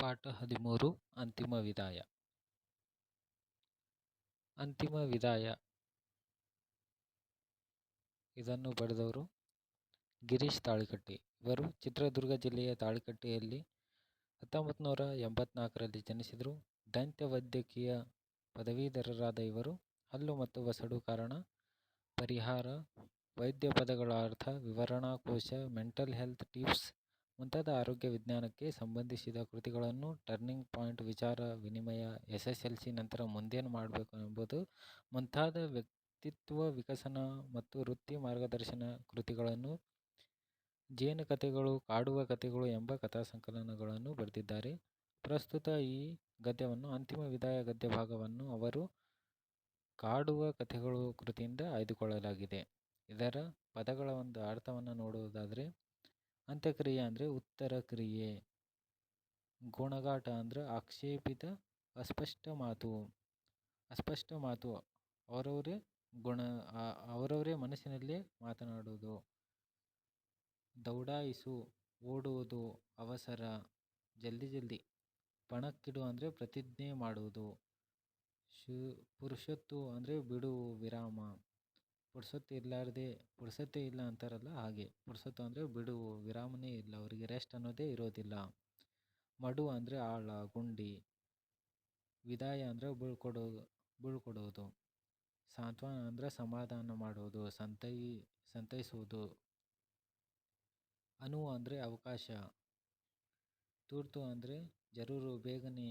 ಪಾಠ ಹದಿಮೂರು ಅಂತಿಮ ವಿದಾಯ. ಅಂತಿಮ ವಿದಾಯ. ಇದನ್ನು ಬರೆದವರು ಗಿರೀಶ್ ತಾಳಿಕಟ್ಟಿ. ಇವರು ಚಿತ್ರದುರ್ಗ ಜಿಲ್ಲೆಯ ತಾಳಿಕಟ್ಟಿಯಲ್ಲಿ ಹತ್ತೊಂಬತ್ತು ನೂರ ಎಂಬತ್ನಾಲ್ಕರಲ್ಲಿ ಜನಿಸಿದರು. ದಂತ್ಯ ವೈದ್ಯಕೀಯ ಪದವೀಧರರಾದ ಇವರು ಹಲ್ಲು ಮತ್ತು ವಸಡು ಕಾರಣ, ಪರಿಹಾರ, ವೈದ್ಯ ಪದಗಳ ಅರ್ಥ ವಿವರಣಾ ಕೋಶ ಮೆಂಟಲ್ ಹೆಲ್ತ್ ಟಿಪ್ಸ್ ಮುಂತಾದ ಆರೋಗ್ಯ ವಿಜ್ಞಾನಕ್ಕೆ ಸಂಬಂಧಿಸಿದ ಕೃತಿಗಳನ್ನು ಟರ್ನಿಂಗ್ ಪಾಯಿಂಟ್ ವಿಚಾರ ವಿನಿಮಯ ಎಸ್ ಎಸ್ ಎಲ್ ಸಿ ನಂತರ ಮುಂದೇನು ಮಾಡಬೇಕು ಎಂಬುದು ಮುಂತಾದ ವ್ಯಕ್ತಿತ್ವ ವಿಕಸನ ಮತ್ತು ವೃತ್ತಿ ಮಾರ್ಗದರ್ಶನ ಕೃತಿಗಳನ್ನು, ಜೇನು ಕಥೆಗಳು, ಕಾಡುವ ಕಥೆಗಳು ಎಂಬ ಕಥಾ ಸಂಕಲನಗಳನ್ನು ಬರೆದಿದ್ದಾರೆ. ಪ್ರಸ್ತುತ ಈ ಗದ್ಯವನ್ನು, ಅಂತಿಮ ವಿದಾಯ ಗದ್ಯ ಭಾಗವನ್ನು ಅವರು ಕಾಡುವ ಕಥೆಗಳು ಕೃತಿಯಿಂದ ಆಯ್ದುಕೊಳ್ಳಲಾಗಿದೆ. ಇದರ ಪದಗಳ ಒಂದು ಅರ್ಥವನ್ನು ನೋಡುವುದಾದರೆ ಅಂತ್ಯಕ್ರಿಯೆ ಅಂದರೆ ಉತ್ತರ ಕ್ರಿಯೆ. ಗುಣಗಾಟ ಅಂದರೆ ಆಕ್ಷೇಪಿತ ಅಸ್ಪಷ್ಟ ಮಾತು. ಅಸ್ಪಷ್ಟ ಮಾತು ಅವರವರೇ ಗುಣ ಅವರವರೇ ಮನಸ್ಸಿನಲ್ಲೇ ಮಾತನಾಡುವುದು. ದೌಡಾಯಿಸು, ಓಡುವುದು ಅವಸರ, ಜಲ್ದಿ ಜಲ್ದಿ. ಪಣಕ್ಕಿಡು ಅಂದರೆ ಪ್ರತಿಜ್ಞೆ ಮಾಡುವುದು. ಶು ಪುರುಷತ್ತು ಅಂದರೆ ಬಿಡುವು ವಿರಾಮ. ಪುರ್ಸೊತ್ತು ಇರಲಾರ್ದೆ, ಪುರ್ಸೊತ್ತೇ ಇಲ್ಲ ಅಂತಾರಲ್ಲ ಹಾಗೆ. ಪುರ್ಸೊತ್ತು ಅಂದರೆ ಬಿಡುವು ವಿರಾಮನೇ ಇಲ್ಲ, ಅವರಿಗೆ ರೆಸ್ಟ್ ಅನ್ನೋದೇ ಇರೋದಿಲ್ಲ. ಮಡು ಅಂದರೆ ಆಳ, ಗುಂಡಿ. ವಿದಾಯ ಅಂದರೆ ಬೀಳ್ಕೊಡೋ, ಬೀಳ್ಕೊಡೋದು. ಸಾಂತ್ವನ ಅಂದರೆ ಸಮಾಧಾನ ಮಾಡೋದು, ಸಂತೈ ಸಂತೈಸುವುದು ಅನುವು ಅಂದರೆ ಅವಕಾಶ. ತುರ್ತು ಅಂದರೆ ಜರೂರು, ಬೇಗನೆ.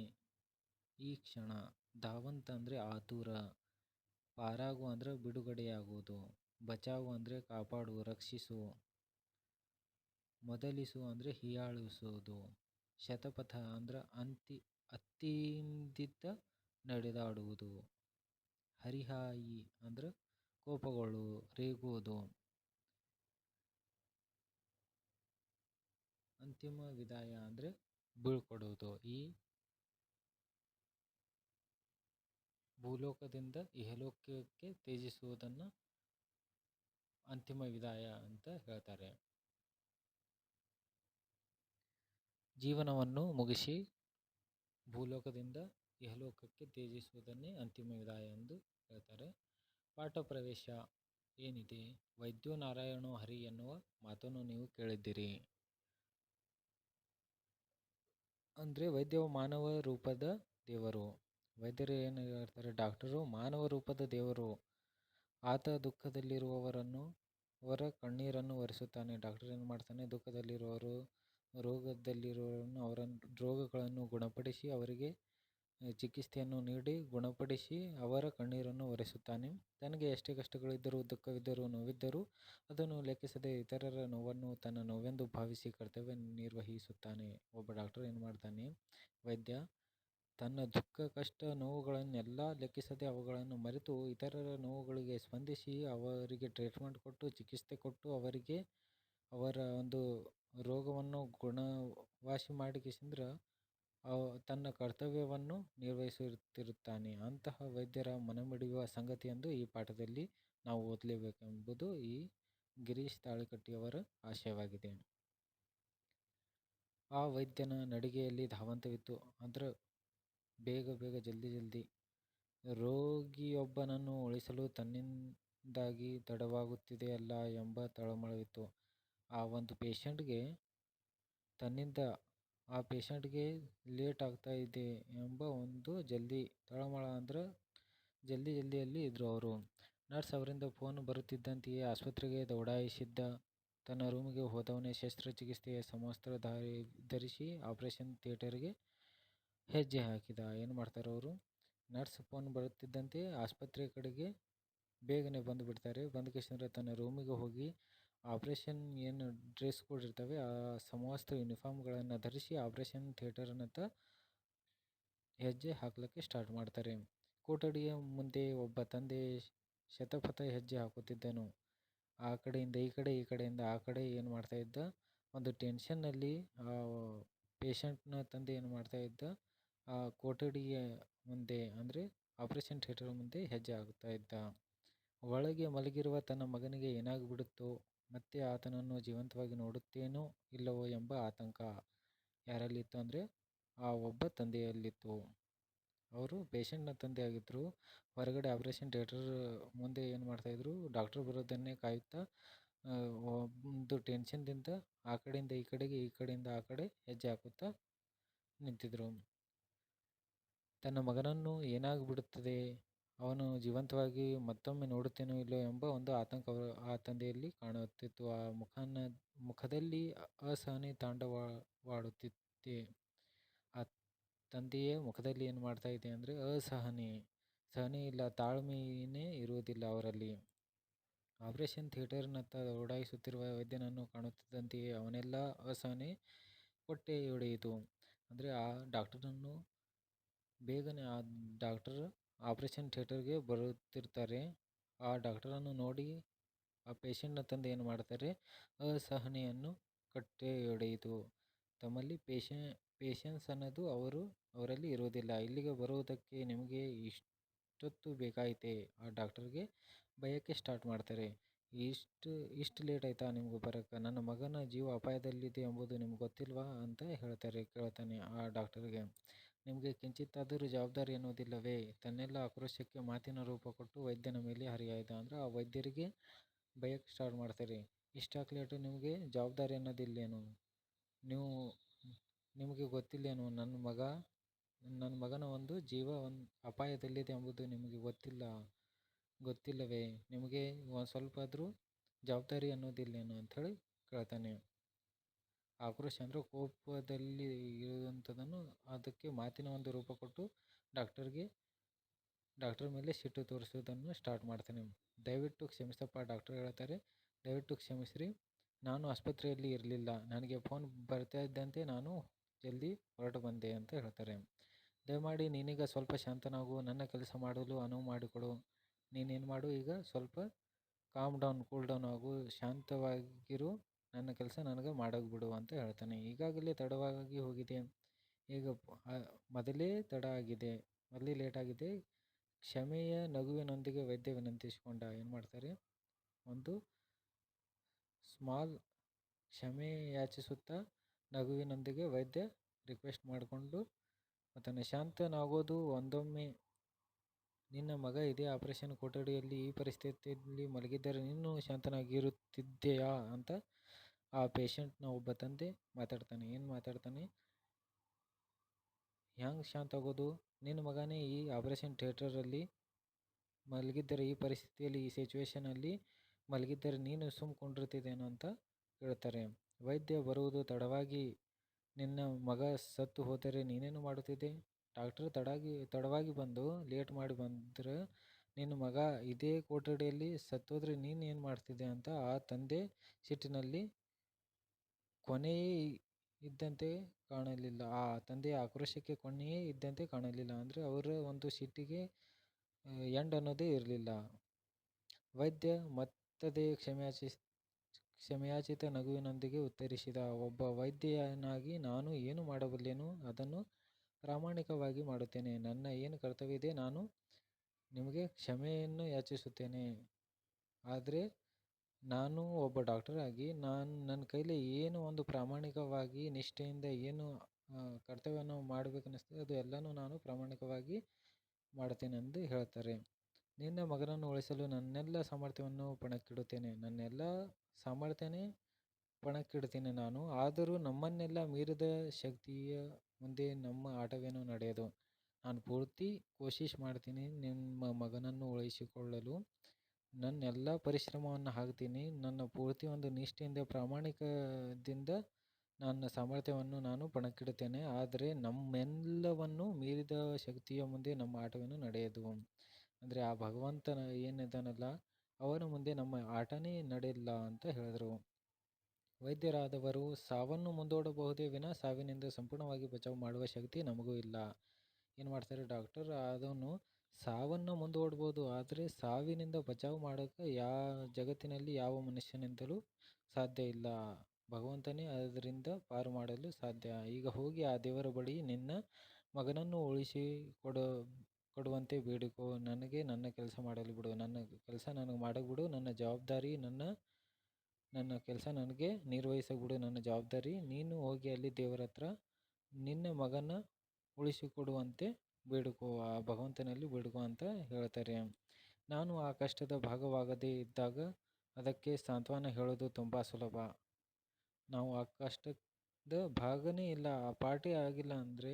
ಈ ಕ್ಷಣ ಧಾವಂತ ಅಂದರೆ ಆತುರ. ಪಾರಾಗು ಅಂದರೆ ಬಿಡುಗಡೆಯಾಗುವುದು, ಬಚಾವು ಅಂದರೆ ಕಾಪಾಡು, ರಕ್ಷಿಸು, ಮೊದಲಿಸು ಅಂದರೆ ಹೀಯಾಳಿಸುವುದು, ಶತಪಥ ಅಂದ್ರೆ ಅಂತಿ, ಅತ್ತಿಂದಿದ್ದ ನಡೆದಾಡುವುದು, ಹರಿಹಾಯಿ ಅಂದ್ರೆ ಕೋಪಗಳು ರೇಗುವುದು. ಅಂತಿಮ ವಿದಾಯ ಅಂದರೆ ಬೀಳ್ಕೊಡುವುದು. ಈ ಭೂಲೋಕದಿಂದ ಇಹಲೋಕಕ್ಕೆ ತ್ಯಜಿಸುವುದನ್ನು ಅಂತಿಮ ವಿದಾಯ ಅಂತ ಹೇಳ್ತಾರೆ. ಜೀವನವನ್ನು ಮುಗಿಸಿ ಭೂಲೋಕದಿಂದ ಇಹಲೋಕಕ್ಕೆ ತ್ಯಜಿಸುವುದನ್ನೇ ಅಂತಿಮ ವಿದಾಯ ಎಂದು ಹೇಳ್ತಾರೆ. ಪಾಠ ಪ್ರವೇಶ ಏನಿದೆ? ವೈದ್ಯೋ ನಾರಾಯಣೋ ಹರಿ ಎನ್ನುವ ಮಾತನ್ನು ನೀವು ಕೇಳಿದ್ದೀರಿ. ಅಂದರೆ ವೈದ್ಯವು ಮಾನವ ರೂಪದ ದೇವರು. ವೈದ್ಯರು ಏನು ಹೇಳ್ತಾರೆ? ಡಾಕ್ಟರು, ಮಾನವ ರೂಪದ ದೇವರು, ಆತ ದುಃಖದಲ್ಲಿರುವವರನ್ನು, ಅವರ ಕಣ್ಣೀರನ್ನು ಒರೆಸುತ್ತಾನೆ. ಡಾಕ್ಟರ್ ಏನು ಮಾಡ್ತಾನೆ? ದುಃಖದಲ್ಲಿರುವವರು, ರೋಗದಲ್ಲಿರುವವರನ್ನು, ಅವರ ರೋಗಗಳನ್ನು ಗುಣಪಡಿಸಿ ಅವರಿಗೆ ಚಿಕಿತ್ಸೆಯನ್ನು ನೀಡಿ ಗುಣಪಡಿಸಿ ಅವರ ಕಣ್ಣೀರನ್ನು ಒರೆಸುತ್ತಾನೆ. ತನಗೆ ಎಷ್ಟೇ ಕಷ್ಟಗಳಿದ್ದರೂ, ದುಃಖವಿದ್ದರೂ, ನೋವಿದ್ದರೂ ಅದನ್ನು ಲೆಕ್ಕಿಸದೆ ಇತರರ ನೋವನ್ನು ತನ್ನ ನೋವೆಂದು ಭಾವಿಸಿ ಕರ್ತವ್ಯ ನಿರ್ವಹಿಸುತ್ತಾನೆ. ಒಬ್ಬ ಡಾಕ್ಟರ್ ಏನು ಮಾಡ್ತಾನೆ? ವೈದ್ಯ ತನ್ನ ದುಃಖ, ಕಷ್ಟ, ನೋವುಗಳನ್ನೆಲ್ಲ ಲೆಕ್ಕಿಸದೆ ಅವುಗಳನ್ನು ಮರೆತು ಇತರರ ನೋವುಗಳಿಗೆ ಸ್ಪಂದಿಸಿ ಅವರಿಗೆ ಟ್ರೀಟ್ಮೆಂಟ್ ಕೊಟ್ಟು, ಚಿಕಿತ್ಸೆ ಕೊಟ್ಟು ಅವರಿಗೆ ಅವರ ಒಂದು ರೋಗವನ್ನು ಗುಣವಾಸಿ ಮಾಡಿಕೆಸಿಂದ್ರ ತನ್ನ ಕರ್ತವ್ಯವನ್ನು ನಿರ್ವಹಿಸುತ್ತಿರುತ್ತಾನೆ. ಅಂತಹ ವೈದ್ಯರ ಮನಮಿಡಿಯುವ ಸಂಗತಿಯೆಂದು ಈ ಪಾಠದಲ್ಲಿ ನಾವು ಓದಲೇಬೇಕೆಂಬುದು ಈ ಗಿರೀಶ್ ತಾಳಿಕಟ್ಟಿಯವರ ಆಶಯವಾಗಿದೆ. ಆ ವೈದ್ಯನ ನಡಿಗೆಯಲ್ಲಿ ಧಾವಂತವಿತ್ತು. ಅಂದ್ರೆ ಬೇಗ ಬೇಗ ಜಲ್ದಿ ಜಲ್ದಿ. ರೋಗಿಯೊಬ್ಬನನ್ನು ಉಳಿಸಲು ತನ್ನಿಂದಾಗಿ ತಡವಾಗುತ್ತಿದೆಯಲ್ಲ ಎಂಬ ತಳಮಳವಿತ್ತು. ಆ ಒಂದು ಪೇಷಂಟ್ಗೆ ತನ್ನಿಂದ ಆ ಪೇಷಂಟ್ಗೆ ಲೇಟ್ ಆಗ್ತಾ ಇದೆ ಎಂಬ ಒಂದು ಜಲ್ದಿ ತಳಮಳ ಅಂದ್ರೆ ಜಲ್ದಿ ಜಲ್ದಿಯಲ್ಲಿ ಇದ್ದರು ಅವರು. ನರ್ಸ್ ಅವರಿಂದ ಫೋನ್ ಬರುತ್ತಿದ್ದಂತೆಯೇ ಆಸ್ಪತ್ರೆಗೆ ದೌಡಾಯಿಸಿದ್ದ ತನ್ನ ರೂಮಿಗೆ ಹೋದವನೇ ಶಸ್ತ್ರಚಿಕಿತ್ಸೆಯ ಸಮವಸ್ತ್ರ ಧಾರಿ ಧರಿಸಿ ಆಪರೇಷನ್ ಥಿಯೇಟರ್ಗೆ ಹೆಜ್ಜೆ ಹಾಕಿದ. ಏನು ಮಾಡ್ತಾರೆ ಅವರು? ನರ್ಸ್ ಫೋನ್ ಬರುತ್ತಿದ್ದಂತೆ ಆಸ್ಪತ್ರೆ ಕಡೆಗೆ ಬೇಗನೆ ಬಂದು ಬಿಡ್ತಾರೆ. ಬಂದ ತನ್ನ ರೂಮಿಗೆ ಹೋಗಿ ಆಪ್ರೇಷನ್ ಏನು ಡ್ರೆಸ್ ಕೊಡಿರ್ತವೆ, ಆ ಸಮವಸ್ತ್ರ ಯೂನಿಫಾರ್ಮ್ಗಳನ್ನು ಧರಿಸಿ ಆಪ್ರೇಷನ್ ಥಿಯೇಟರ್ನತ್ತ ಹೆಜ್ಜೆ ಹಾಕಲಿಕ್ಕೆ ಸ್ಟಾರ್ಟ್ ಮಾಡ್ತಾರೆ. ಕೊಠಡಿಯ ಮುಂದೆ ಒಬ್ಬ ತಂದೆ ಶತಪಥ ಹೆಜ್ಜೆ ಹಾಕುತ್ತಿದ್ದನು. ಆ ಕಡೆಯಿಂದ ಈ ಕಡೆ, ಈ ಕಡೆಯಿಂದ ಆ ಕಡೆ ಏನು ಮಾಡ್ತಾ ಇದ್ದ? ಒಂದು ಟೆನ್ಷನ್ನಲ್ಲಿ ಆ ಪೇಷಂಟ್ನ ತಂದೆ ಏನು ಮಾಡ್ತಾ ಇದ್ದ? ಆ ಕೊಠಡಿಯ ಮುಂದೆ ಅಂದರೆ ಆಪರೇಷನ್ ಥಿಯೇಟರ್ ಮುಂದೆ ಹೆಜ್ಜೆ ಹಾಕುತ್ತಾ ಇದ್ದ ಒಳಗೆ ಮಲಗಿರುವ ತನ್ನ ಮಗನಿಗೆ ಏನಾಗಿಬಿಡುತ್ತೋ, ಮತ್ತೆ ಆತನನ್ನು ಜೀವಂತವಾಗಿ ನೋಡುತ್ತೇನೋ ಇಲ್ಲವೋ ಎಂಬ ಆತಂಕ ಯಾರಲ್ಲಿತ್ತು ಅಂದರೆ ಆ ಒಬ್ಬ ತಂದೆಯಲ್ಲಿತ್ತು. ಅವರು ಪೇಷಂಟ್ನ ತಂದೆ ಆಗಿದ್ದರು ಹೊರಗಡೆ ಆಪರೇಷನ್ ಥಿಯೇಟರ್ ಮುಂದೆ ಏನು ಮಾಡ್ತಾಯಿದ್ರು ಡಾಕ್ಟರ್ ಬರೋದನ್ನೇ ಕಾಯುತ್ತಾ ಒಂದು ಟೆನ್ಷನ್ದಿಂದ ಆ ಕಡೆಯಿಂದ ಈ ಕಡೆಗೆ ಈ ಕಡೆಯಿಂದ ಆ ಕಡೆ ಹೆಜ್ಜೆ ಹಾಕುತ್ತಾ ನಿಂತಿದ್ರು. ತನ್ನ ಮಗನನ್ನು ಏನಾಗಿಬಿಡುತ್ತದೆ, ಅವನು ಜೀವಂತವಾಗಿ ಮತ್ತೊಮ್ಮೆ ನೋಡುತ್ತೇನೋ ಇಲ್ಲೋ ಎಂಬ ಒಂದು ಆತಂಕ ಆ ತಂದೆಯಲ್ಲಿ ಕಾಣುತ್ತಿತ್ತು. ಆ ಮುಖನ ಮುಖದಲ್ಲಿ ಅಸಹನೆ ತಾಂಡವಾಡುತ್ತಿತ್ತೆ ಆ ತಂದೆಯ ಮುಖದಲ್ಲಿ ಏನು ಮಾಡ್ತಾ ಇದೆ ಅಂದರೆ ಅಸಹನೆ, ಸಹನೆ ಇಲ್ಲ, ತಾಳ್ಮೆಯೇ ಇರುವುದಿಲ್ಲ ಅವರಲ್ಲಿ. ಆಪರೇಷನ್ ಥಿಯೇಟರ್ನತ್ತ ಓಡಾಯಿಸುತ್ತಿರುವ ವೈದ್ಯನನ್ನು ಕಾಣುತ್ತಿದ್ದಂತೆಯೇ ಅವನೆಲ್ಲ ಅಸಹನೆ ಹೊಟ್ಟೆಯೊಡೆಯಿತು. ಅಂದರೆ ಆ ಡಾಕ್ಟರನ್ನು ಬೇಗನೆ ಆ ಡಾಕ್ಟರ್ ಆಪರೇಷನ್ ಥಿಯೇಟರ್ಗೆ ಬರುತ್ತಿರ್ತಾರೆ. ಆ ಡಾಕ್ಟರನ್ನು ನೋಡಿ ಆ ಪೇಷಂಟ್ನ ತಂದೆ ಏನು ಮಾಡ್ತಾರೆ, ಅಸಹನೆಯನ್ನು ಕಟ್ಟೆಯೊಡೆಯಿತು ತಮ್ಮಲ್ಲಿ ಪೇಷನ್ಸ್ ಅನ್ನೋದು ಅವರು ಅವರಲ್ಲಿ ಇರುವುದಿಲ್ಲ. ಇಲ್ಲಿಗೆ ಬರುವುದಕ್ಕೆ ನಿಮಗೆ ಇಷ್ಟೊತ್ತು ಬೇಕಾಯಿತೆ ಆ ಡಾಕ್ಟರ್ಗೆ ಭಯಕ್ಕೆ ಸ್ಟಾರ್ಟ್ ಮಾಡ್ತಾರೆ. ಇಷ್ಟು ಇಷ್ಟು ಲೇಟ್ ಆಯ್ತಾ ನಿಮ್ಗೆ ಬರೋಕ್ಕೆ ನನ್ನ ಮಗನ ಜೀವ ಅಪಾಯದಲ್ಲಿದೆ ಎಂಬುದು ನಿಮ್ಗೆ ಗೊತ್ತಿಲ್ವಾ ಅಂತ ಹೇಳ್ತಾರೆ ಕೇಳ್ತಾನೆ ಆ ಡಾಕ್ಟರ್ಗೆ. ನಿಮಗೆ ಕಿಂಚಿತ್ತಾದರೂ ಜವಾಬ್ದಾರಿ ಅನ್ನೋದಿಲ್ಲವೇ, ತನ್ನೆಲ್ಲ ಆಕ್ರೋಶಕ್ಕೆ ಮಾತಿನ ರೂಪ ಕೊಟ್ಟು ವೈದ್ಯನ ಮೇಲೆ ಹರಿಹಾಯ್ದ. ಅಂದ್ರೆ ಆ ವೈದ್ಯರಿಗೆ ಬೈಯಕ್ಕೆ ಸ್ಟಾರ್ಟ್ ಮಾಡ್ತಾರೆ. ಇಷ್ಟಾಕ್ಲೇಟು ಲೇಟು, ನಿಮಗೆ ಜವಾಬ್ದಾರಿ ಅನ್ನೋದಿಲ್ಲೇನು, ನೀವು ನಿಮಗೆ ಗೊತ್ತಿಲ್ಲೇನು ನನ್ನ ಮಗ ನನ್ನ ಮಗನ ಒಂದು ಜೀವ ಒಂದು ಅಪಾಯದಲ್ಲಿದೆ ಎಂಬುದು ನಿಮಗೆ ಗೊತ್ತಿಲ್ಲ ಗೊತ್ತಿಲ್ಲವೇ, ನಿಮಗೆ ಒಂದು ಸ್ವಲ್ಪಾದ್ರೂ ಜವಾಬ್ದಾರಿ ಅನ್ನೋದಿಲ್ಲೇನು ಅಂಥೇಳಿ ಕೇಳ್ತಾನೆ. ಆಕ್ರೋಶ ಅಂದರೆ ಕೋಪದಲ್ಲಿ ಇರುವಂಥದ್ದನ್ನು ಅದಕ್ಕೆ ಮಾತಿನ ಒಂದು ರೂಪ ಕೊಟ್ಟು ಡಾಕ್ಟರ್ಗೆ ಡಾಕ್ಟರ್ ಮೇಲೆ ಸಿಟ್ಟು ತೋರಿಸೋದನ್ನು ಸ್ಟಾರ್ಟ್ ಮಾಡ್ತಾನೆ. ದಯವಿಟ್ಟು ಕ್ಷಮಿಸಪ್ಪ ಡಾಕ್ಟರ್ ಹೇಳ್ತಾರೆ. ದಯವಿಟ್ಟು ಕ್ಷಮಿಸ್ರಿ, ನಾನು ಆಸ್ಪತ್ರೆಯಲ್ಲಿ ಇರಲಿಲ್ಲ. ನನಗೆ ಫೋನ್ ಬರ್ತಾ ಇದ್ದಂತೆ ನಾನು ಜಲ್ದಿ ಹೊರಟು ಬಂದೆ ಅಂತ ಹೇಳ್ತಾರೆ. ದಯಮಾಡಿ ನೀನೀಗ ಸ್ವಲ್ಪ ಶಾಂತನಾಗು, ನನ್ನ ಕೆಲಸ ಮಾಡಲು ಅನುವು ಮಾಡಿಕೊಡು. ನೀನೇನು ಮಾಡು ಈಗ ಸ್ವಲ್ಪ ಕಾಮ್ ಡೌನ್ ಕೂಲ್ ಡೌನ್ ಆಗು, ಶಾಂತವಾಗಿರು, ನನ್ನ ಕೆಲಸ ನನಗೆ ಮಾಡೋಕೆ ಬಿಡು ಅಂತ ಹೇಳ್ತಾನೆ. ಈಗಾಗಲೇ ತಡವಾಗಿ ಹೋಗಿದೆ, ಈಗ ಮೊದಲೇ ತಡ ಆಗಿದೆ, ಮೊದಲೇ ಲೇಟ್ ಆಗಿದೆ. ಕ್ಷಮೆಯ ನಗುವಿನೊಂದಿಗೆ ವೈದ್ಯ ವಿನಂತಿಸಿಕೊಂಡ. ಏನು ಮಾಡ್ತಾರೆ, ಒಂದು ಸ್ಮಾಲ್ ಕ್ಷಮೆ ಯಾಚಿಸುತ್ತಾ ನಗುವಿನೊಂದಿಗೆ ವೈದ್ಯ ರಿಕ್ವೆಸ್ಟ್ ಮಾಡಿಕೊಂಡು ಮತ್ತು ಶಾಂತನಾಗೋದು ಒಂದೊಮ್ಮೆ ನಿನ್ನ ಮಗ ಇದೇ ಆಪರೇಷನ್ ಕೊಠಡಿಯಲ್ಲಿ ಈ ಪರಿಸ್ಥಿತಿಯಲ್ಲಿ ಮಲಗಿದ್ದರೆ ನೀನು ಶಾಂತನಾಗಿರುತ್ತಿದ್ದೆಯಾ ಅಂತ ಆ ಪೇಷಂಟ್ನ ಒಬ್ಬ ತಂದೆ ಮಾತಾಡ್ತಾನೆ. ಏನು ಮಾತಾಡ್ತಾನೆ, ಹ್ಯಾಂಗ್ ಶಾಂತ ಆಗೋದು, ನಿನ್ನ ಮಗನೇ ಈ ಆಪರೇಷನ್ ಥಿಯೇಟರಲ್ಲಿ ಮಲಗಿದ್ದರೆ ಈ ಪರಿಸ್ಥಿತಿಯಲ್ಲಿ ಈ ಸಿಚುವೇಶನಲ್ಲಿ ಮಲಗಿದ್ದರೆ ನೀನು ಸುಮ್ ಕುಂಡಿರ್ತಿದ್ದೇನೋ ಅಂತ ಹೇಳ್ತಾರೆ. ವೈದ್ಯ ಬರುವುದು ತಡವಾಗಿ. ನಿನ್ನ ಮಗ ಸತ್ತು ಹೋದರೆ ನೀನೇನು ಮಾಡುತ್ತಿದ್ದೆ, ಡಾಕ್ಟರ್ ತಡಾಗಿ ತಡವಾಗಿ ಬಂದು ಲೇಟ್ ಮಾಡಿ ಬಂದ್ರೆ ನಿನ್ನ ಮಗ ಇದೇ ಕೊಠಡಿಯಲ್ಲಿ ಸತ್ತೋದ್ರೆ ನೀನು ಏನು ಮಾಡ್ತಿದ್ದೆ ಅಂತ ಆ ತಂದೆ ಸಿಟ್ಟಿನಲ್ಲಿ ಕೊನೆಯೇ ಇದ್ದಂತೆ ಕಾಣಲಿಲ್ಲ. ಆ ತಂದೆಯ ಆಕ್ರೋಶಕ್ಕೆ ಕೊನೆಯೇ ಇದ್ದಂತೆ ಕಾಣಲಿಲ್ಲ. ಅಂದರೆ ಅವರ ಒಂದು ಸಿಟ್ಟಿಗೆ ಎಂಡ್ ಅನ್ನೋದೇ ಇರಲಿಲ್ಲ. ವೈದ್ಯ ಮತ್ತದೆ ಕ್ಷಮೆಯಾಚಿಸಿ ಕ್ಷಮೆಯಾಚಿತ ನಗುವಿನೊಂದಿಗೆ ಉತ್ತರಿಸಿದ. ಒಬ್ಬ ವೈದ್ಯನಾಗಿ ನಾನು ಏನು ಮಾಡಬಲ್ಲೆನೋ ಅದನ್ನು ಪ್ರಾಮಾಣಿಕವಾಗಿ ಮಾಡುತ್ತೇನೆ. ನನ್ನ ಏನು ಕರ್ತವ್ಯ ಇದೆ ನಾನು ನಿಮಗೆ ಕ್ಷಮೆಯನ್ನು ಯಾಚಿಸುತ್ತೇನೆ. ಆದ್ರೆ ನಾನು ಒಬ್ಬ ಡಾಕ್ಟರ್ ಆಗಿ ನಾನು ನನ್ನ ಕೈಲಿ ಏನು ಒಂದು ಪ್ರಾಮಾಣಿಕವಾಗಿ ನಿಷ್ಠೆಯಿಂದ ಏನು ಕರ್ತವ್ಯವನ್ನು ಮಾಡಬೇಕನ್ನಿಸ್ತದೆ ಅದು ಎಲ್ಲನೂ ನಾನು ಪ್ರಾಮಾಣಿಕವಾಗಿ ಮಾಡ್ತೇನೆಂದು ಹೇಳ್ತಾರೆ. ನಿನ್ನ ಮಗನನ್ನು ಉಳಿಸಲು ನನ್ನೆಲ್ಲ ಸಾಮರ್ಥ್ಯವನ್ನು ಪಣಕ್ಕಿಡುತ್ತೇನೆ. ನನ್ನೆಲ್ಲ ಸಾಮರ್ಥ್ಯನೇ ಪಣಕ್ಕಿಡ್ತೀನಿ ನಾನು. ಆದರೂ ನಮ್ಮನ್ನೆಲ್ಲ ಮೀರಿದ ಶಕ್ತಿಯ ಮುಂದೆ ನಮ್ಮ ಆಟವೇನು ನಡೆಯದು. ನಾನು ಪೂರ್ತಿ ಕೋಶಿಶ್ ಮಾಡ್ತೀನಿ ನಿಮ್ಮ ಮಗನನ್ನು ಉಳಿಸಿಕೊಳ್ಳಲು. ನನ್ನ ಎಲ್ಲ ಪರಿಶ್ರಮವನ್ನು ಹಾಕ್ತೀನಿ. ನನ್ನ ಪೂರ್ತಿ ಒಂದು ನಿಷ್ಠೆಯಿಂದ, ಪ್ರಾಮಾಣಿಕದಿಂದ ನನ್ನ ಸಾಮರ್ಥ್ಯವನ್ನು ನಾನು ಪಣಕ್ಕಿಡುತ್ತೇನೆ. ಆದರೆ ನಮ್ಮೆಲ್ಲವನ್ನು ಮೀರಿದ ಶಕ್ತಿಯ ಮುಂದೆ ನಮ್ಮ ಆಟವನ್ನು ನಡೆಯದು. ಅಂದರೆ ಆ ಭಗವಂತನ ಏನಿದ್ದಾನಲ್ಲ, ಅವನ ಮುಂದೆ ನಮ್ಮ ಆಟನೇ ನಡೆಯಲ್ಲ ಅಂತ ಹೇಳಿದರು ವೈದ್ಯರಾದವರು ಸಾವನ್ನು ಮುಂದೂಡಬಹುದೇ ವಿನ ಸಾವಿನಿಂದ ಸಂಪೂರ್ಣವಾಗಿ ಬಚಾವ್ ಮಾಡುವ ಶಕ್ತಿ ನಮಗೂ ಇಲ್ಲ. ಏನು ಮಾಡ್ತಾರೆ ಡಾಕ್ಟರ್ ಆದವನು ಸಾವನ್ನು ಮುಂದೂಡ್ಬೋದು, ಆದರೆ ಸಾವಿನಿಂದ ಬಚಾವ್ ಮಾಡೋಕ್ಕೆ ಯಾ ಜಗತ್ತಿನಲ್ಲಿ ಯಾವ ಮನುಷ್ಯನಿಂದಲೂ ಸಾಧ್ಯ ಇಲ್ಲ. ಭಗವಂತನೇ ಅದರಿಂದ ಪಾರು ಮಾಡಲು ಸಾಧ್ಯ. ಈಗ ಹೋಗಿ ಆ ದೇವರ ಬಳಿ ನಿನ್ನ ಮಗನನ್ನು ಉಳಿಸಿ ಕೊಡುವಂತೆ ಬೇಡಿಕೋ. ನನಗೆ ನನ್ನ ಕೆಲಸ ಮಾಡಲು ಬಿಡು. ನನ್ನ ಕೆಲಸ ನನಗೆ ಮಾಡಬಿಡು ಬಿಡು. ನನ್ನ ಜವಾಬ್ದಾರಿ ನನ್ನ ನನ್ನ ಕೆಲಸ ನನಗೆ ನಿರ್ವಹಿಸಬಿಡು ಬಿಡು ನನ್ನ ಜವಾಬ್ದಾರಿ. ನೀನು ಹೋಗಿ ಅಲ್ಲಿ ದೇವರತ್ರ ನಿನ್ನ ಮಗನ ಉಳಿಸಿಕೊಡುವಂತೆ ಬೇಡಿಕೋ ಆ ಭಗವಂತನಲ್ಲಿ ಬೇಡಿಕೋ ಅಂತ ಹೇಳ್ತಾರೆ. ನಾನು ಆ ಕಷ್ಟದ ಭಾಗವಾಗದೇ ಇದ್ದಾಗ ಅದಕ್ಕೆ ಸಾಂತ್ವನ ಹೇಳೋದು ತುಂಬ ಸುಲಭ. ನಾವು ಆ ಕಷ್ಟದ ಭಾಗನೇ ಇಲ್ಲ, ಆ ಪಾರ್ಟಿ ಆಗಿಲ್ಲ ಅಂದರೆ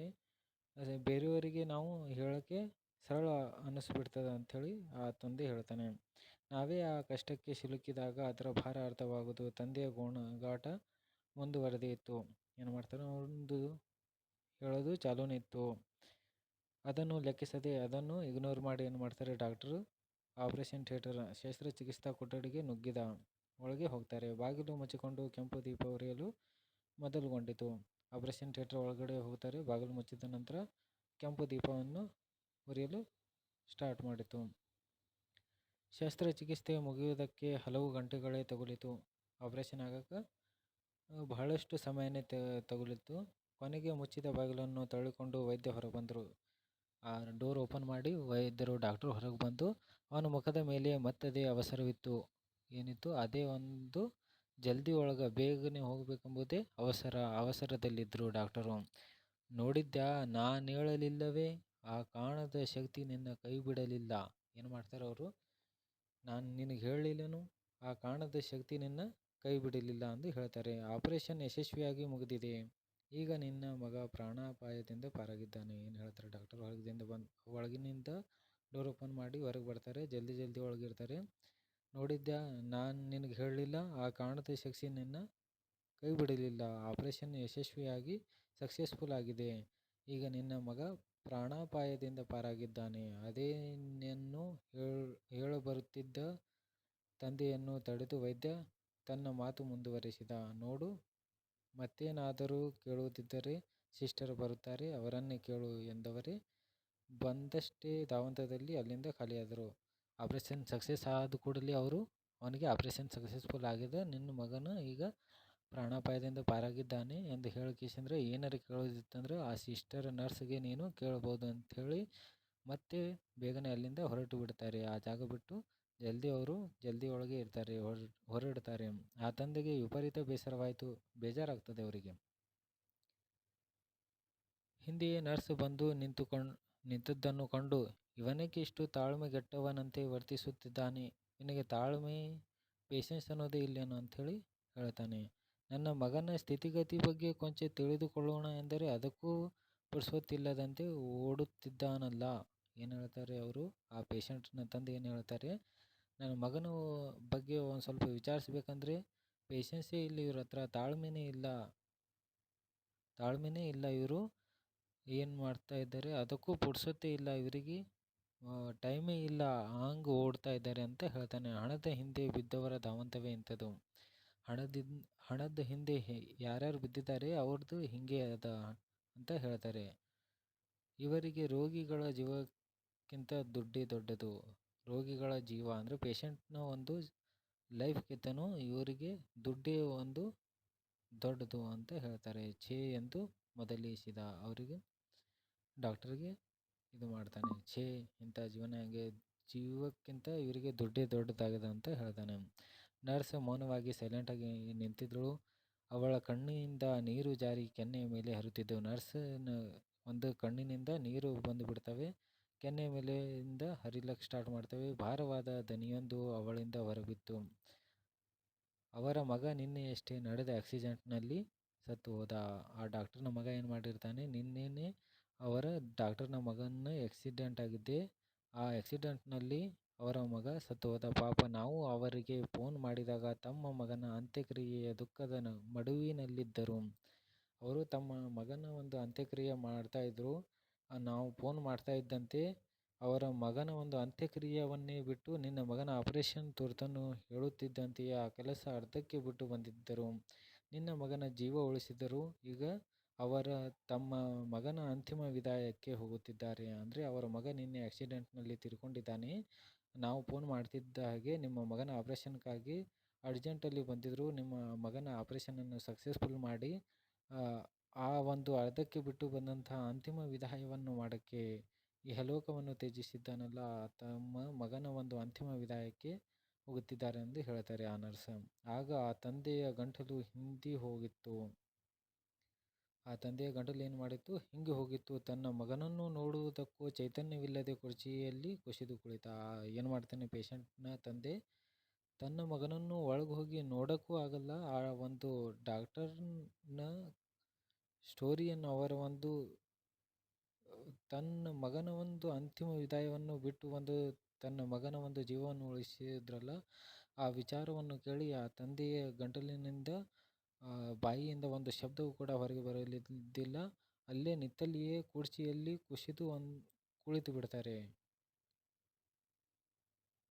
ಅದೇ ಬೇರೆಯವರಿಗೆ ನಾವು ಹೇಳೋಕ್ಕೆ ಸರಳ ಅನ್ನಿಸ್ಬಿಡ್ತದೆ ಅಂಥೇಳಿ ಆ ತಂದೆ ಹೇಳ್ತಾನೆ. ನಾವೇ ಆ ಕಷ್ಟಕ್ಕೆ ಸಿಲುಕಿದಾಗ ಅದರ ಭಾರ ಅರ್ಥವಾಗೋದು ತಂದೆಯ ಗೋಣಗಾಟ ಮುಂದುವರೆದಿತ್ತು ಏನು ಮಾಡ್ತಾರೆ ಒಂದು ಹೇಳೋದು ಚಾಲೂನೇ ಇತ್ತು. ಅದನ್ನು ಲೆಕ್ಕಿಸದೆ ಅದನ್ನು ಇಗ್ನೋರ್ ಮಾಡಿ ಏನು ಮಾಡ್ತಾರೆ ಡಾಕ್ಟ್ರು ಆಪರೇಷನ್ ಥಿಯೇಟರ್ ಶಸ್ತ್ರಚಿಕಿತ್ಸಾ ಕೊಠಡಿಗೆ ನುಗ್ಗಿದ ಒಳಗೆ ಹೋಗ್ತಾರೆ. ಬಾಗಿಲು ಮುಚ್ಚಿಕೊಂಡು ಕೆಂಪು ದೀಪ ಉರಿಯಲು ಮೊದಲುಗೊಂಡಿತು. ಆಪರೇಷನ್ ಥಿಯೇಟರ್ ಒಳಗಡೆ ಹೋಗ್ತಾರೆ. ಬಾಗಿಲು ಮುಚ್ಚಿದ ನಂತರ ಕೆಂಪು ದೀಪವನ್ನು ಉರಿಯಲು ಸ್ಟಾರ್ಟ್ ಮಾಡಿತು. ಶಸ್ತ್ರಚಿಕಿತ್ಸೆ ಮುಗಿಯುವುದಕ್ಕೆ ಹಲವು ಗಂಟೆಗಳೇ ತಗುಲಿತು. ಆಪರೇಷನ್ ಆಗಕ್ಕೆ ಬಹಳಷ್ಟು ಸಮಯನೇ ತಗುಲಿತು. ಕೊನೆಗೆ ಮುಚ್ಚಿದ ಬಾಗಿಲನ್ನು ತಳ್ಳಿಕೊಂಡು ವೈದ್ಯ ಹೊರಬಂದರು. ಆ ಡೋರ್ ಓಪನ್ ಮಾಡಿ ವೈದ್ಯರು, ಡಾಕ್ಟ್ರು ಹೊರಗೆ ಬಂದು ಅವನ ಮುಖದ ಮೇಲೆ ಮತ್ತದೇ ಅವಸರವಿತ್ತು. ಏನಿತ್ತು? ಅದೇ ಒಂದು ಜಲ್ದಿ ಒಳಗೆ ಬೇಗನೆ ಹೋಗಬೇಕೆಂಬುದೇ ಅವಸರ, ಅವಸರದಲ್ಲಿದ್ದರು ಡಾಕ್ಟರು. ನೋಡಿದ್ಯಾ, ನಾನು ಹೇಳಲಿಲ್ಲವೇ? ಆ ಕಾಣದ ಶಕ್ತಿ ನಿನ್ನ ಕೈ ಬಿಡಲಿಲ್ಲ. ಏನು ಮಾಡ್ತಾರೆ ಅವರು? ನಾನು ನಿನಗೆ ಹೇಳಲಿಲ್ಲನು? ಆ ಕಾಣದ ಶಕ್ತಿ ನಿನ್ನ ಕೈ ಬಿಡಲಿಲ್ಲ ಎಂದು ಹೇಳ್ತಾರೆ. ಆಪರೇಷನ್ ಯಶಸ್ವಿಯಾಗಿ ಮುಗಿದಿದೆ. ಈಗ ನಿನ್ನ ಮಗ ಪ್ರಾಣಾಪಾಯದಿಂದ ಪಾರಾಗಿದ್ದಾನೆ. ಏನು ಹೇಳ್ತಾರೆ ಡಾಕ್ಟರ್ ಹೊರಗಿಂದ ಬಂದು, ಒಳಗಿನಿಂದ ಡೋರ್ ಓಪನ್ ಮಾಡಿ ಹೊರಗೆ ಬರ್ತಾರೆ. ಜಲ್ದಿ ಜಲ್ದಿ ಒಳಗಿರ್ತಾರೆ. ನೋಡಿದ್ದೆ ನಾನು ನಿನಗೆ ಹೇಳಲಿಲ್ಲ. ಆ ಕಾಣದ ಶಕ್ತಿ ನಿನ್ನ ಕೈ ಬಿಡಲಿಲ್ಲ. ಆಪರೇಷನ್ ಯಶಸ್ವಿಯಾಗಿ ಸಕ್ಸಸ್ಫುಲ್ ಆಗಿದೆ. ಈಗ ನಿನ್ನ ಮಗ ಪ್ರಾಣಾಪಾಯದಿಂದ ಪಾರಾಗಿದ್ದಾನೆ. ಅದೇ ನನ್ನು ಹೇಳ ಬರುತ್ತಿದ್ದ ತಂದೆಯನ್ನು ತಡೆದು ವೈದ್ಯ ತನ್ನ ಮಾತು ಮುಂದುವರೆಸಿದ. ನೋಡು ಮತ್ತೇನಾದರೂ ಕೇಳುವುದಿದ್ದರೆ ಸಿಸ್ಟರ್ ಬರುತ್ತಾರೆ, ಅವರನ್ನೇ ಕೇಳು ಎಂದವರೇ. ಬಂದಷ್ಟೇ ಧಾವಂತದಲ್ಲಿ ಅಲ್ಲಿಂದ ಖಾಲಿಯಾದರು. ಆಪರೇಷನ್ ಸಕ್ಸಸ್ ಆದ ಕೂಡಲೇ ಅವರು, ಅವನಿಗೆ ಆಪರೇಷನ್ ಸಕ್ಸಸ್ಫುಲ್ ಆಗಿದೆ, ನಿನ್ನ ಮಗನು ಈಗ ಪ್ರಾಣಾಪಾಯದಿಂದ ಪಾರಾಗಿದ್ದಾನೆ ಎಂದು ಹೇಳಿಕೆಸಂದ್ರೆ ಏನಾರು ಕೇಳೋದಿತ್ತಂದ್ರೆ ಆ ಸಿಸ್ಟರ್ ನರ್ಸ್ಗೆ ನೀನು ಕೇಳ್ಬೋದು ಅಂಥೇಳಿ ಮತ್ತೆ ಬೇಗನೆ ಅಲ್ಲಿಂದ ಹೊರಟು ಬಿಡ್ತಾರೆ. ಆ ಜಾಗ ಬಿಟ್ಟು ಜಲ್ದಿ ಅವರು ಜಲ್ದಿ ಒಳಗೆ ಇರ್ತಾರೆ, ಹೊರ, ಹೊರಡ್ತಾರೆ. ಆ ತಂದೆಗೆ ವಿಪರೀತ ಬೇಸರವಾಯಿತು, ಬೇಜಾರಾಗ್ತದೆ ಅವರಿಗೆ. ಹಿಂದೆಯೇ ನರ್ಸ್ ಬಂದು ನಿಂತುಕೊಂಡು, ನಿಂತದ್ದನ್ನು ಕಂಡು ಇವನೇಕೆ ಇಷ್ಟು ತಾಳ್ಮೆಗೆಟ್ಟವನಂತೆ ವರ್ತಿಸುತ್ತಿದ್ದಾನೆ. ನಿನಗೆ ತಾಳ್ಮೆ ಪೇಷನ್ಸ್ ಅನ್ನೋದೇ ಇಲ್ಲೇನೋ? ಅಂಥೇಳಿ ಹೇಳ್ತಾನೆ. ನನ್ನ ಮಗನ ಸ್ಥಿತಿಗತಿ ಬಗ್ಗೆ ಕೊಂಚ ತಿಳಿದುಕೊಳ್ಳೋಣ ಎಂದರೆ ಅದಕ್ಕೂ ಪುರ್ಸೊತ್ತಿಲ್ಲದಂತೆ ಓಡುತ್ತಿದ್ದಾನಲ್ಲ. ಏನು ಹೇಳ್ತಾರೆ ಅವರು? ಆ ಪೇಷಂಟ್ನ ತಂದೆ ಏನು ಹೇಳ್ತಾರೆ? ನನ್ನ ಮಗನ ಬಗ್ಗೆ ಒಂದು ಸ್ವಲ್ಪ ವಿಚಾರಿಸ್ಬೇಕಂದ್ರೆ ಪೇಷನ್ಸೇ ಇಲ್ಲ ಇವ್ರ ಹತ್ರ, ತಾಳ್ಮೆನೇ ಇಲ್ಲ. ತಾಳ್ಮೆನೇ ಇಲ್ಲ ಇವರು. ಏನು ಮಾಡ್ತಾ ಇದ್ದಾರೆ ಅದಕ್ಕೂ ಪುಡ್ಸತ್ತೇ ಇಲ್ಲ ಇವರಿಗೆ. ಟೈಮೇ ಇಲ್ಲ, ಹಂಗೆ ಓಡ್ತಾ ಇದ್ದಾರೆ ಅಂತ ಹೇಳ್ತಾನೆ. ಹಣದ ಹಿಂದೆ ಬಿದ್ದವರ ಧಾವಂತವೇ ಇಂಥದ್ದು. ಹಣದಿಂದ ಹಣದ ಹಿಂದೆ ಯಾರ್ಯಾರು ಬಿದ್ದಿದ್ದಾರೆ ಅವ್ರದ್ದು ಹಿಂಗೆ ಅದ ಅಂತ ಹೇಳ್ತಾರೆ. ಇವರಿಗೆ ರೋಗಿಗಳ ಜೀವಕ್ಕಿಂತ ದುಡ್ಡೇ ದೊಡ್ಡದು. ರೋಗಿಗಳ ಜೀವ ಅಂದರೆ ಪೇಷಂಟ್ನ ಒಂದು ಲೈಫ್ಗಿಂತನೂ ಇವರಿಗೆ ದುಡ್ಡೇ ಒಂದು ದೊಡ್ಡದು ಅಂತ ಹೇಳ್ತಾರೆ. ಛೇ ಎಂದು ಮೊದಲಿಸಿದ ಅವರಿಗೆ ಡಾಕ್ಟರ್ಗೆ ಇದು ಮಾಡ್ತಾನೆ. ಛೇ ಇಂಥ ಜೀವನ ಹೇಗೆ ಜೀವಕ್ಕಿಂತ ಇವರಿಗೆ ದುಡ್ಡೇ ದೊಡ್ಡದಾಗಿದೆ ಅಂತ ಹೇಳ್ತಾನೆ. ನರ್ಸ್ ಮೌನವಾಗಿ ಸೈಲೆಂಟಾಗಿ ನಿಂತಿದ್ದಳು. ಅವಳ ಕಣ್ಣಿನಿಂದ ನೀರು ಜಾರಿ ಕೆನ್ನೆಯ ಮೇಲೆ ಹರಿಯುತ್ತಿದ್ದವು ನರ್ಸ್ ಒಂದು ಕಣ್ಣಿನಿಂದ ನೀರು ಬಂದು ಬಿಡ್ತವೆ. ಕೆನ್ನೆಯ ಮೇಲೆಯಿಂದ ಹರಿಲಕ್ಕೆ ಸ್ಟಾರ್ಟ್ ಮಾಡ್ತೇವೆ. ಭಾರವಾದ ದನಿಯೊಂದು ಅವಳಿಂದ ಹೊರಬಿತ್ತು. ಅವರ ಮಗ ನಿನ್ನೆಯಷ್ಟೇ ನಡೆದ ಆಕ್ಸಿಡೆಂಟ್ನಲ್ಲಿ ಸತ್ತು ಹೋದ. ಆ ಡಾಕ್ಟರ್ನ ಮಗ ಏನು ಮಾಡಿರ್ತಾನೆ? ನಿನ್ನೆನೇ ಅವರ ಡಾಕ್ಟರ್ನ ಮಗನ ಆಕ್ಸಿಡೆಂಟ್ ಆಗಿದ್ದೆ, ಆ ಆಕ್ಸಿಡೆಂಟ್ನಲ್ಲಿ ಅವರ ಮಗ ಸತ್ತು ಹೋದ. ಪಾಪ ನಾವು ಅವರಿಗೆ ಫೋನ್ ಮಾಡಿದಾಗ ತಮ್ಮ ಮಗನ ಅಂತ್ಯಕ್ರಿಯೆಯ ದುಃಖದ ಮಡುವಿನಲ್ಲಿದ್ದರು. ಅವರು ತಮ್ಮ ಮಗನ ಒಂದು ಅಂತ್ಯಕ್ರಿಯೆ ಮಾಡ್ತಾ ಇದ್ರು. ನಾವು ಫೋನ್ ಮಾಡ್ತಾ ಇದ್ದಂತೆ ಅವರ ಮಗನ ಒಂದು ಅಂತ್ಯಕ್ರಿಯೆಯನ್ನೇ ಬಿಟ್ಟು ನಿನ್ನ ಮಗನ ಆಪರೇಷನ್ ತುರ್ತನ್ನು ಹೇಳುತ್ತಿದ್ದಂತೆಯೇ ಆ ಕೆಲಸ ಅರ್ಧಕ್ಕೆ ಬಿಟ್ಟು ಬಂದಿದ್ದರು. ನಿನ್ನ ಮಗನ ಜೀವ ಉಳಿಸಿದರು ಈಗ ಅವರ ತಮ್ಮ ಮಗನ ಅಂತಿಮ ವಿದಾಯಕ್ಕೆ ಹೋಗುತ್ತಿದ್ದಾರೆ. ಅಂದರೆ ಅವರ ಮಗ ನಿನ್ನೆ ಆಕ್ಸಿಡೆಂಟ್ನಲ್ಲಿ ತಿರ್ಕೊಂಡಿದ್ದಾನೆ. ನಾವು ಫೋನ್ ಮಾಡ್ತಿದ್ದ ಹಾಗೆ ನಿಮ್ಮ ಮಗನ ಆಪ್ರೇಷನ್ಗಾಗಿ ಅರ್ಜೆಂಟಲ್ಲಿ ಬಂದಿದ್ದರು ನಿಮ್ಮ ಮಗನ ಆಪ್ರೇಷನನ್ನು ಸಕ್ಸಸ್ಫುಲ್ ಮಾಡಿ ಆ ಒಂದು ಅರ್ಧಕ್ಕೆ ಬಿಟ್ಟು ಬಂದಂತಹ ಅಂತಿಮ ವಿದಾಯವನ್ನು ಮಾಡೋಕ್ಕೆ ಇಹಲೋಕವನ್ನು ತ್ಯಜಿಸಿದ್ದಾನಲ್ಲ, ತಮ್ಮ ಮಗನ ಒಂದು ಅಂತಿಮ ವಿದಾಯಕ್ಕೆ ಹೋಗುತ್ತಿದ್ದಾರೆ ಎಂದು ಹೇಳ್ತಾರೆ ಆ ನರ್ಸ್ ಆಗ ಆ ತಂದೆಯ ಗಂಟಲು ಹಿಂದಿ ಹೋಗಿತ್ತು. ಆ ತಂದೆಯ ಗಂಟಲು ಏನು ಮಾಡಿತ್ತು? ಹಿಂಗೆ ಹೋಗಿತ್ತು. ತನ್ನ ಮಗನನ್ನು ನೋಡುವುದಕ್ಕೂ ಚೈತನ್ಯವಿಲ್ಲದೆ ಕುರ್ಚಿಯಲ್ಲಿ ಕುಸಿದು ಕುಳಿತ. ಏನು ಮಾಡ್ತಾನೆ? ಪೇಷಂಟ್ನ ತಂದೆ, ತನ್ನ ಮಗನನ್ನು ಒಳಗೆ ಹೋಗಿ ನೋಡೋಕ್ಕೂ ಆಗಲ್ಲ. ಆ ಒಂದು ಡಾಕ್ಟರ್ನ ಸ್ಟೋರಿಯನ್ನು ಅವರ ಒಂದು, ತನ್ನ ಮಗನ ಒಂದು ಅಂತಿಮ ವಿದಾಯವನ್ನು ಬಿಟ್ಟು ಒಂದು ತನ್ನ ಮಗನ ಒಂದು ಜೀವವನ್ನು ಉಳಿಸಿದ್ರಲ್ಲ, ಆ ವಿಚಾರವನ್ನು ಕೇಳಿ ಆ ತಂದೆಯ ಗಂಟಲಿನಿಂದ ಬಾಯಿಯಿಂದ ಒಂದು ಶಬ್ದವೂ ಕೂಡ ಹೊರಗೆ ಬರಲಿದ್ದಿಲ್ಲ. ಅಲ್ಲೇ ನಿತ್ತಲ್ಲಿಯೇ ಕುರ್ಚಿಯಲ್ಲಿ ಕುಸಿದು ಒಂದು ಕುಳಿತು ಬಿಡ್ತಾರೆ.